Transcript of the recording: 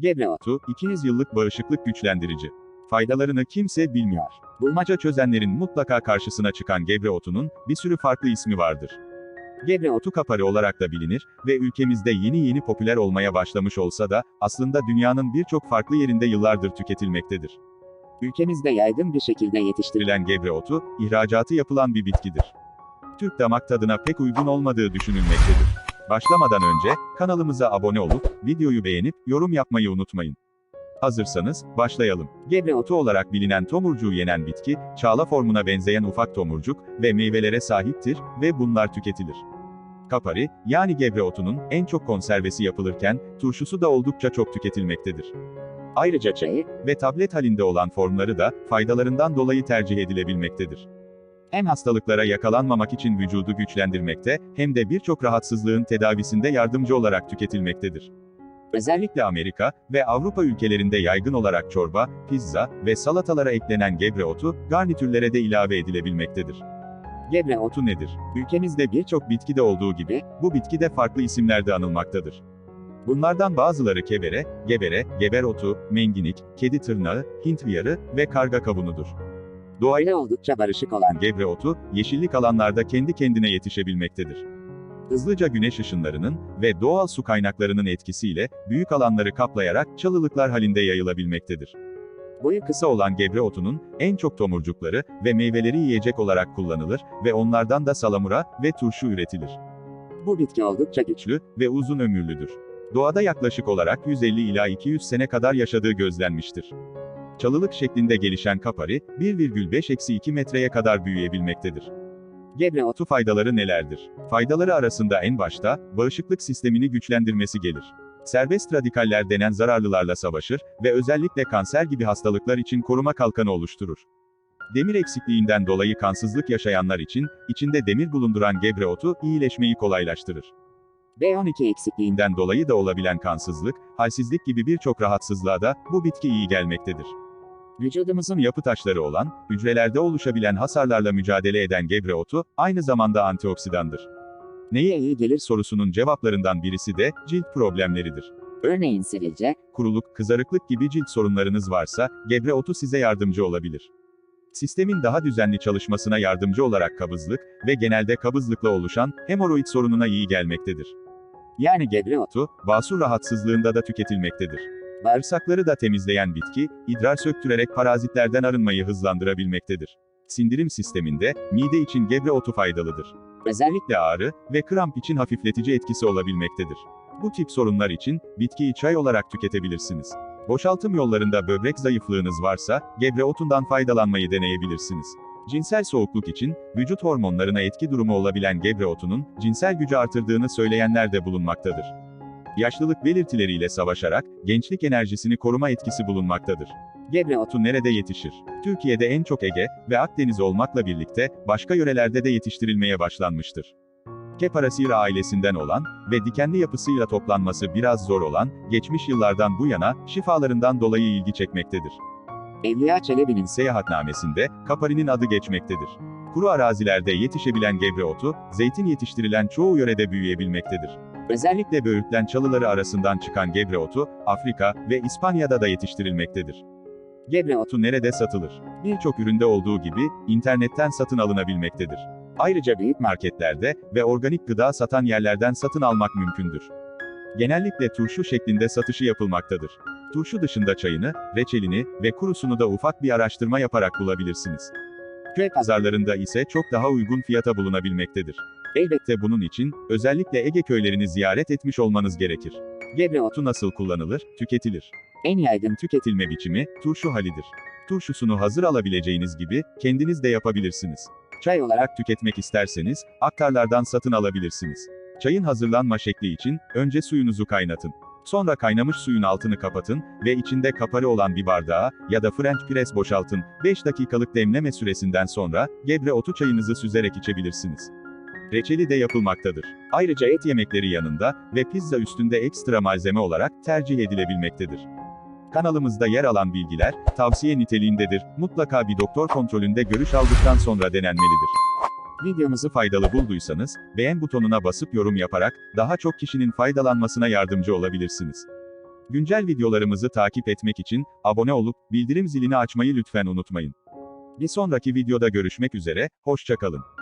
Gebre otu, Otu, 200 yıllık bağışıklık güçlendirici. Faydalarını kimse bilmiyor. Bulmaca çözenlerin mutlaka karşısına çıkan gebre otunun bir sürü farklı ismi vardır. gebre otu, Otu kapari olarak da bilinir ve ülkemizde yeni yeni popüler olmaya başlamış olsa da aslında dünyanın birçok farklı yerinde yıllardır tüketilmektedir. ülkemizde yaygın bir şekilde yetiştirilen Yetiştirilen gebre otu, ihracatı yapılan bir bitkidir. Türk damak tadına pek uygun olmadığı düşünülmektedir. Başlamadan önce, kanalımıza abone olup, videoyu beğenip, yorum yapmayı unutmayın. Hazırsanız, başlayalım. gebre otu, Otu olarak bilinen tomurcuğu yenen bitki, çağla formuna benzeyen ufak tomurcuk ve meyvelere sahiptir ve bunlar tüketilir. Kapari, yani gebre otunun en çok konservesi yapılırken, turşusu da oldukça çok tüketilmektedir. ayrıca çayı, Ve tablet halinde olan formları da, faydalarından dolayı tercih edilebilmektedir. Hem hastalıklara yakalanmamak için vücudu güçlendirmekte, hem de birçok rahatsızlığın tedavisinde yardımcı olarak tüketilmektedir. Özellikle Amerika ve Avrupa ülkelerinde yaygın olarak çorba, pizza ve salatalara eklenen gebre otu, garnitürlere de ilave edilebilmektedir. gebre otu, nedir? Ülkemizde birçok bitkide olduğu gibi, bu bitki de farklı isimlerde anılmaktadır. Bunlardan bazıları kebere, gebere, geber otu, menginik, kedi tırnağı, Hint hıyarı ve karga kavunudur. Doğayla oldukça barışık olan Gebre otu, yeşillik alanlarda kendi kendine yetişebilmektedir. Hızlıca güneş ışınlarının ve doğal su kaynaklarının etkisiyle büyük alanları kaplayarak çalılıklar halinde yayılabilmektedir. boyu kısa olan gebre otunun en çok tomurcukları ve meyveleri yiyecek olarak kullanılır ve onlardan da salamura ve turşu üretilir. bu bitki oldukça Güçlü ve uzun ömürlüdür. Doğada yaklaşık olarak 150 ila 200 sene kadar yaşadığı gözlenmiştir. Çalılık şeklinde gelişen kapari, 1,5-2 metreye kadar büyüyebilmektedir. gebre otu, faydaları nelerdir? Faydaları arasında en başta, bağışıklık sistemini güçlendirmesi gelir. Serbest radikaller denen zararlılarla savaşır ve özellikle kanser gibi hastalıklar için koruma kalkanı oluşturur. Demir eksikliğinden dolayı kansızlık yaşayanlar için, içinde demir bulunduran gebre otu, iyileşmeyi kolaylaştırır. B12 eksikliğinden Inden dolayı da olabilen kansızlık, halsizlik gibi birçok rahatsızlığa da, bu bitki iyi gelmektedir. Vücudumuzun yapı taşları olan, hücrelerde oluşabilen hasarlarla mücadele eden gebre otu, aynı zamanda antioksidandır. neye iyi gelir? Sorusunun cevaplarından birisi de, cilt problemleridir. Örneğin sivilce, Kuruluk, kızarıklık gibi cilt sorunlarınız varsa, gebre otu size yardımcı olabilir. Sistemin daha düzenli çalışmasına yardımcı olarak kabızlık ve genelde kabızlıkla oluşan hemoroid sorununa iyi gelmektedir. yani gebre otu, basur rahatsızlığında da tüketilmektedir. Bağırsak, Bağırsakları da temizleyen bitki, idrar söktürerek parazitlerden arınmayı hızlandırabilmektedir. Sindirim sisteminde, mide için gebre otu faydalıdır. özellikle Ağrı ve kramp için hafifletici etkisi olabilmektedir. Bu tip sorunlar için, bitkiyi çay olarak tüketebilirsiniz. Boşaltım yollarında böbrek zayıflığınız varsa, gebre otundan faydalanmayı deneyebilirsiniz. Cinsel soğukluk için, vücut hormonlarına etki durumu olabilen gebre otunun, cinsel gücü artırdığını söyleyenler de bulunmaktadır. Yaşlılık belirtileriyle savaşarak, gençlik enerjisini koruma etkisi bulunmaktadır. gebre otu, Otu nerede yetişir? Türkiye'de en çok Ege ve Akdeniz olmakla birlikte, başka yörelerde de yetiştirilmeye başlanmıştır. Keparasira ailesinden olan ve dikenli yapısıyla toplanması biraz zor olan, geçmiş yıllardan bu yana, şifalarından dolayı ilgi çekmektedir. Evliya Çelebi'nin Seyahatnamesinde, kaparinin adı geçmektedir. Kuru arazilerde yetişebilen gebre otu, zeytin yetiştirilen çoğu yörede büyüyebilmektedir. Özellikle böğürtlen çalıları arasından çıkan gebre otu, Afrika ve İspanya'da da yetiştirilmektedir. gebre otu, nerede satılır? Birçok üründe olduğu gibi, internetten satın alınabilmektedir. ayrıca büyük Marketlerde ve organik gıda satan yerlerden satın almak mümkündür. Genellikle turşu şeklinde satışı yapılmaktadır. Turşu dışında çayını, reçelini ve kurusunu da ufak bir araştırma yaparak bulabilirsiniz. köy Pazarlarında ise çok daha uygun fiyata bulunabilmektedir. Elbette bunun için, özellikle Ege köylerini ziyaret etmiş olmanız gerekir. gebre otu, nasıl kullanılır, tüketilir? en yaygın tüket, Tüketilme biçimi, turşu halidir. Turşusunu hazır alabileceğiniz gibi, kendiniz de yapabilirsiniz. çay olarak Tüketmek isterseniz, aktarlardan satın alabilirsiniz. Çayın hazırlanma şekli için, önce suyunuzu kaynatın. Sonra kaynamış suyun altını kapatın ve içinde kapari olan bir bardağa ya da French press boşaltın. 5 dakikalık demleme süresinden sonra, gebre otu çayınızı süzerek içebilirsiniz. Reçeli de yapılmaktadır. Ayrıca et yemekleri yanında ve pizza üstünde ekstra malzeme olarak tercih edilebilmektedir. Kanalımızda yer alan bilgiler, tavsiye niteliğindedir, mutlaka bir doktor kontrolünde görüş aldıktan sonra denenmelidir. videomuzu Faydalı bulduysanız, beğen butonuna basıp yorum yaparak, daha çok kişinin faydalanmasına yardımcı olabilirsiniz. Güncel videolarımızı takip etmek için abone olup bildirim zilini açmayı lütfen unutmayın. Bir sonraki videoda görüşmek üzere, hoşçakalın.